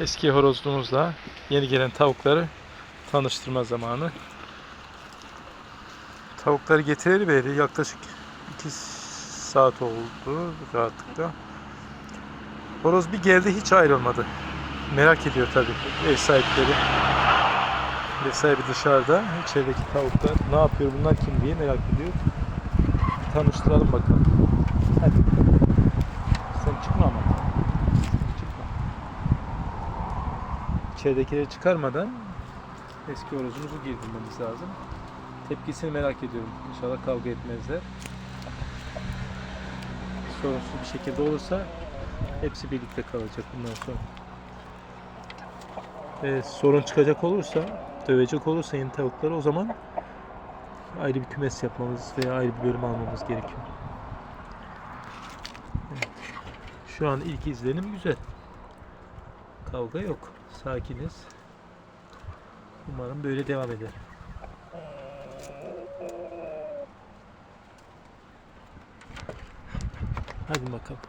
Eski horozluğumuzla yeni gelen tavukları tanıştırma zamanı. Tavukları getireli beri yaklaşık 2 saat oldu rahatlıkla. Horoz bir geldi hiç ayrılmadı. Merak ediyor tabii ev sahipleri. Ev sahibi dışarıda. içerideki tavuklar ne yapıyor bunlar kim diye merak ediyor. Tanıştıralım bakalım. İçeridekileri çıkarmadan eski horozumuzu girdirmemiz lazım. Tepkisini merak ediyorum. İnşallah kavga etmezler. Sorunsuz bir şekilde olursa hepsi birlikte kalacak bundan sonra. Ee, sorun çıkacak olursa, dövecek olursa yeni tavukları o zaman ayrı bir kümes yapmamız veya ayrı bir bölüm almamız gerekiyor. Evet. Şu an ilk izlenim güzel. Kavga yok. Sakiniz. Umarım böyle devam eder. Hadi bakalım.